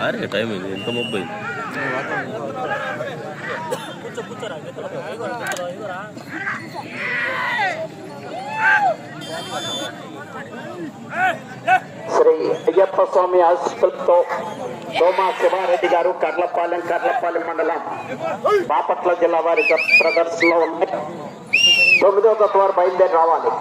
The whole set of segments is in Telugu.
అరే టైం అయింది ఎంత మొబ్బై కూర్చో కూర్చోరా గీతలో ఇదిగోరా గీతలో ఇదిగోరా శ్రీ అయ్యప్ప స్వామి ఆశీస్సులతో సోమా శివారెడ్డి గారు కర్లపాలెం కర్లపాలెం మండలం బాపట్ల జిల్లా వారి జత ప్రదర్శనలో ఉన్నాయి తొమ్మిదో తత్వ వారు బయలుదేరి రావాలి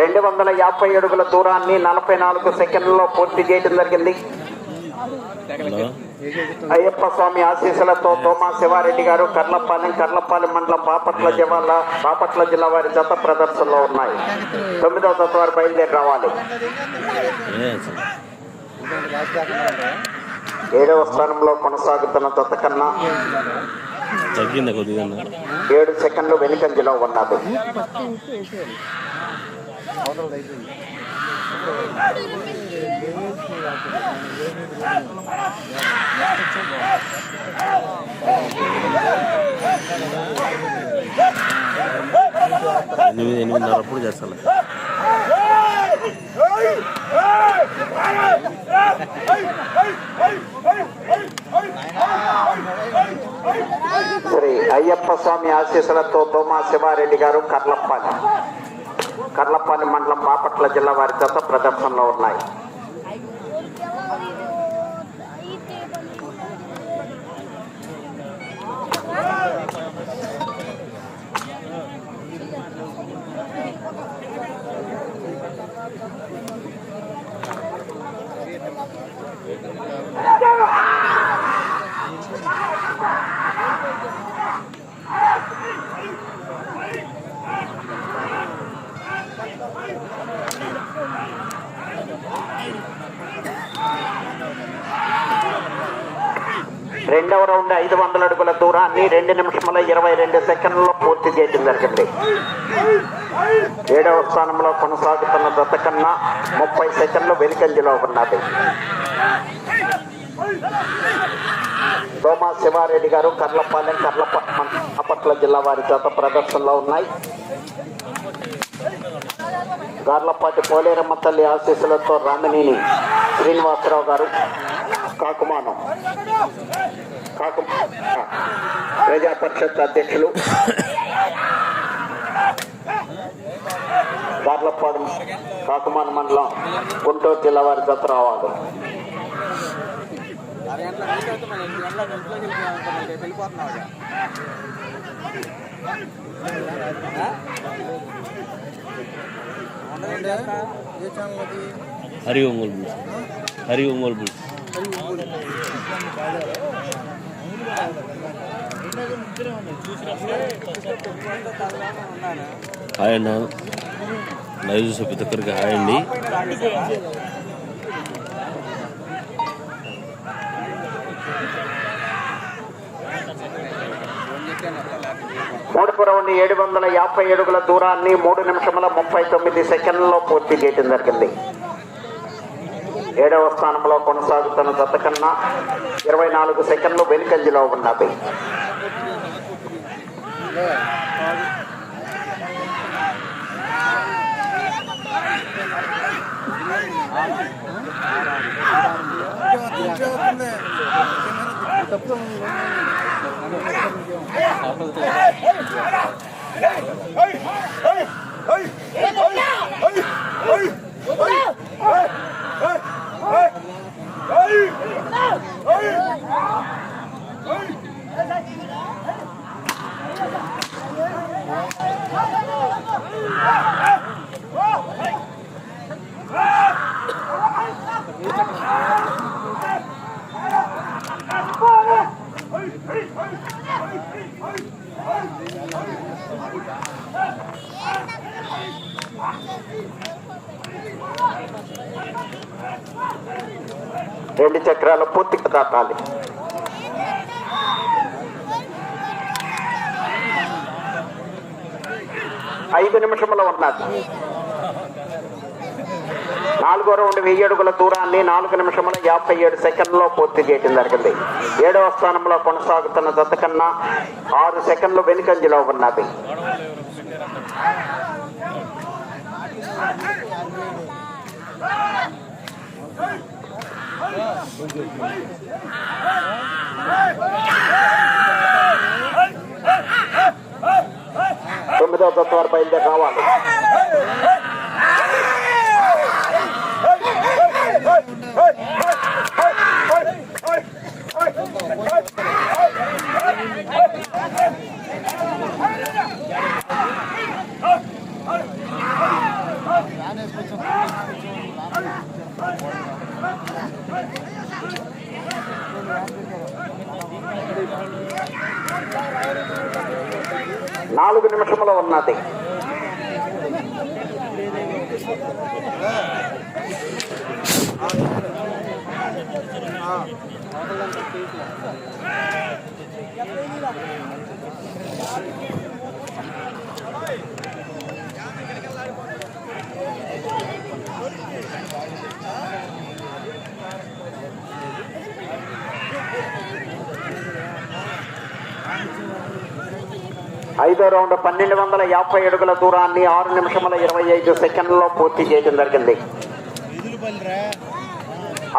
రెండు వందల యాభై అడుగుల దూరాన్ని నలభై నాలుగు సెకండ్లలో పూర్తి చేయడం జరిగింది. అయ్యప్ప స్వామి ఆశీస్సులతో తోమా శివారెడ్డి గారు కర్లపాలెం కర్లపాలెం మండలం బాపట్ల జిల్లా బాపట్ల జిల్లా వారి జత ప్రదర్శనలో ఉన్నాయి. తొమ్మిదవ జత వారు బయలుదేరి రావాలి. ఏడవ స్థానంలో కొనసాగుతున్న జత కన్నా ఏడు సెకండ్లు వెనుకంజలో ఉన్నది. ఎనిమిది ఎనిమిదిన్నర అప్పుడు చేస్తాను శ్రీ అయ్యప్ప స్వామి ఆశీస్సులతో తోమా శివారెడ్డి గారు కర్లపాలెం కర్లపాలెం మండలం బాపట్ల జిల్లా వారి జత ప్రదర్శనలో ఉన్నాయి. రెండవ రౌండ్ ఐదు వందల అడుగుల దూరాన్ని రెండు నిమిషముల ఇరవై రెండు సెకండ్లలో పూర్తి చేయడం జరిగింది. ఏడవ స్థానంలో కొనసాగుతున్న దత్త కన్నా ముప్పై సెకండ్లు వెలికంజలో ఉన్నది. సోమా శివారెడ్డి గారు కర్లపాలెం కర్లప అప్పట్ల జిల్లా వారి జత ప్రదర్శనలో ఉన్నాయి. గార్లపాటి పోలేరమ్మ తల్లి ఆశీస్సులతో రామినేని శ్రీనివాసరావు గారు కాకుమానం. కాకు ప్రజా పరిషత్ అధ్యక్షులు. దార్లపాడు కాకుమాన మండలం గుంటూరు జిల్లా వారి జత రావాలి. Hari Ongole bulls. Hari Ongole bulls. Hi అన్న. లైవ్ చూసే ప్రతి ఒక్కరికి హాయ్ అండి. మూడుపురం ఏడు వందల యాభై అడుగుల దూరాన్ని మూడు నిమిషముల ముప్పై తొమ్మిది సెకండ్లలో పూర్తి చేయడం జరిగింది. ఏడవ స్థానంలో కొనసాగుతున్న జత కన్నా ఇరవై నాలుగు సెకండ్లు వెనుకంజలో ఉన్నది Hey! చక్రాలు పొత్తిక దాటాలి ఐదు నిమిషంలో ఉన్నది. నాలుగో రౌండ్ వెయ్యి అడుగుల దూరాన్ని నాలుగు నిమిషముల యాభై ఏడు సెకండ్లో పూర్తి చేయడం జరిగింది. ఏడవ స్థానంలో కొనసాగుతున్న జత కన్నా ఆరు సెకండ్లు వెనుకంజలో ఉన్నది. తొమ్మిదవ జత వారు బయలుదేరి రావాలి నాలుగు నిమిషముల ఉన్నది Thank you. ఐదో రౌండ్ పన్నెండు వందల యాభై అడుగుల దూరాన్ని ఆరు నిమిషముల ఇరవై ఐదు సెకండ్లలో పూర్తి చేయడం జరిగింది.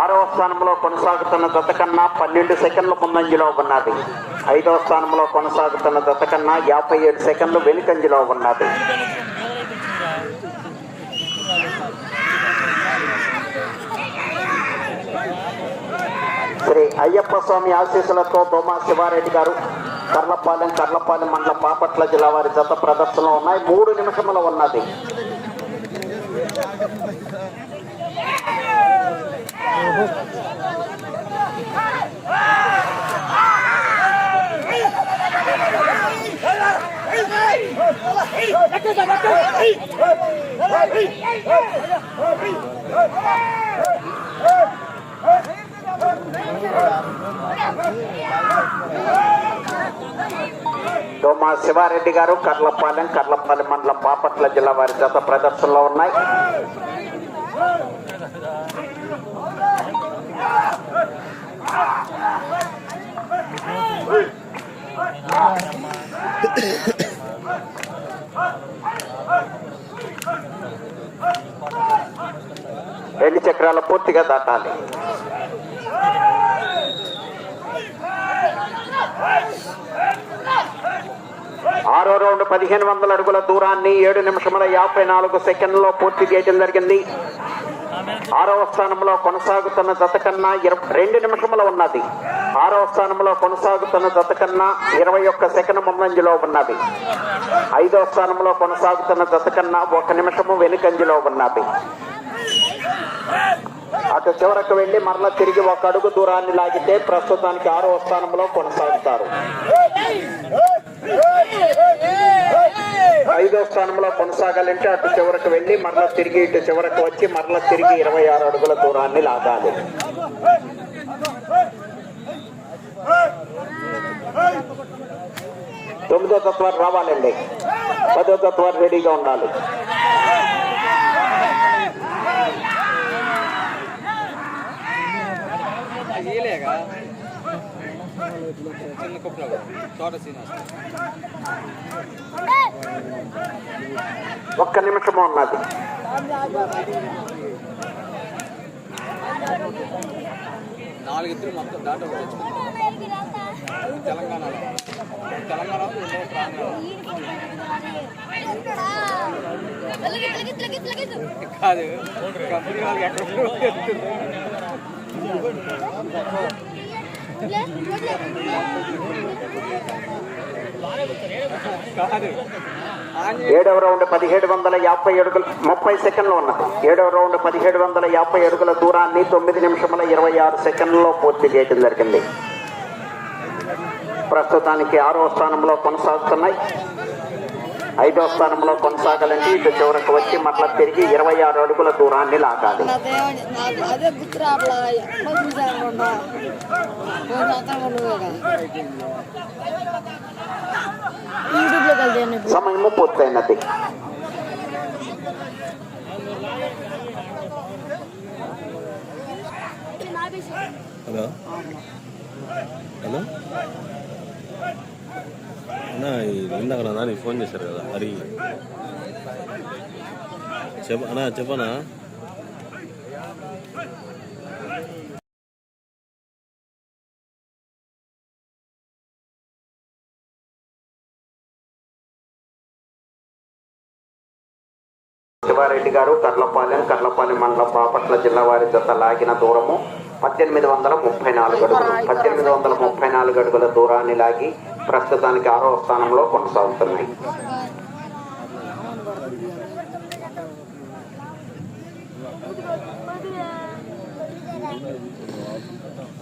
ఆరవ స్థానంలో కొనసాగుతున్న జత కన్నా పన్నెండు సెకండ్ల ముందంజలో ఉన్నది. ఐదవ స్థానంలో కొనసాగుతున్న జత కన్నా యాభై ఏడు సెకండ్లు వెనుకంజలో ఉన్నది. శ్రీ అయ్యప్ప స్వామి ఆశీస్సులతో బొమ్మ శివారెడ్డి గారు కర్లపాలెం కర్లపాలెం మండల బాపట్ల జిల్లా వారి జత ప్రదర్శనలో ఉన్నాయి మూడు నిమిషముల ఉన్నది దోమా శివారెడ్డి గారు కర్లపాలెం కర్లపాలెం మండలం బాపట్ల జిల్లా వారి జత ప్రదర్శనలో ఉన్నాయి. రెండు చక్రాలు పూర్తిగా దాటాలి? ఆరో రౌండ్ పదిహేను వందల అడుగుల దూరాన్ని ఏడు నిమిషముల యాభై నాలుగు సెకండ్లో పూర్తి చేయడం జరిగింది. ఆరవ స్థానంలో కొనసాగుతున్న జత కన్నా ఇరవై రెండు నిమిషముల ఉన్నది. ఆరవ స్థానంలో కొనసాగుతున్న జత కన్నా ఇరవై ఒక్క సెకండ్ ముందంజలో ఉన్నది. ఐదవ స్థానంలో కొనసాగుతున్న జత కన్నా ఒక నిమిషము వెనుకంజలో ఉన్నది. అటు చివరకు వెళ్ళి మరలా తిరిగి ఒక అడుగు దూరాన్ని లాగితే ప్రస్తుతానికి ఆరవ స్థానంలో కొనసాగుతారు. ఐదో స్థానంలో కొనసాగాలంటే అటు చివరకు వెళ్ళి మరలా తిరిగి ఇటు చివరకు వచ్చి మరలా తిరిగి ఇరవై ఆరు అడుగుల దూరాన్ని లాగాలి. తొమ్మిదో తత్వాలు రావాలండి. పదో తత్వాలు రెడీగా ఉండాలి. చిన్న కుప్పలో తోట శ్రీనివాస్ ఒక్క నిమిషము ఉన్నది నాలుగు ఇద్దరు మొత్తం దాట తెలంగాణలో. తెలంగాణలో రెండో ప్రాంతాలు కాదు. కంపెనీ వాళ్ళకి ఎక్కడ ఏడవ రౌండ్ పదిహేడు వందల యాభై అడుగుల ముప్పై సెకండ్లు ఉన్నది. ఏడవ రౌండ్ పదిహేడు వందల యాభై అడుగుల దూరాన్ని తొమ్మిది నిమిషముల ఇరవై ఆరు సెకండ్లలో పూర్తి చేయడం జరిగింది. ప్రస్తుతానికి ఆరో స్థానంలో కొనసాగుతున్నాయి. ఐదో స్థానంలో కొనసాగాలంటే ఇటు చివరకు వచ్చి మరలా తిరిగి ఇరవై ఆరు అడుగుల దూరాన్ని లాగాలి. సమయము పూర్తయినది. హలో? హలో? అన్నా ఇందాక నా నాన్నకి ఫోన్ చేశారు కదా హరి. చెప్ప అన్నా చెప్పనా? శివారెడ్డి గారు కర్లపాలెం కర్లపాలెం మండలం బాపట్ల జిల్లా వారి జత లాగిన దూరము పద్దెనిమిది వందల ముప్పై నాలుగు అడుగులు. పద్దెనిమిది వందల ముప్పై నాలుగు అడుగుల దూరాన్ని లాగి ప్రస్తుతానికి ఆరవ స్థానంలో కొనసాగుతున్నాయి.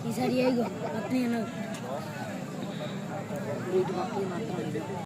ఈసారి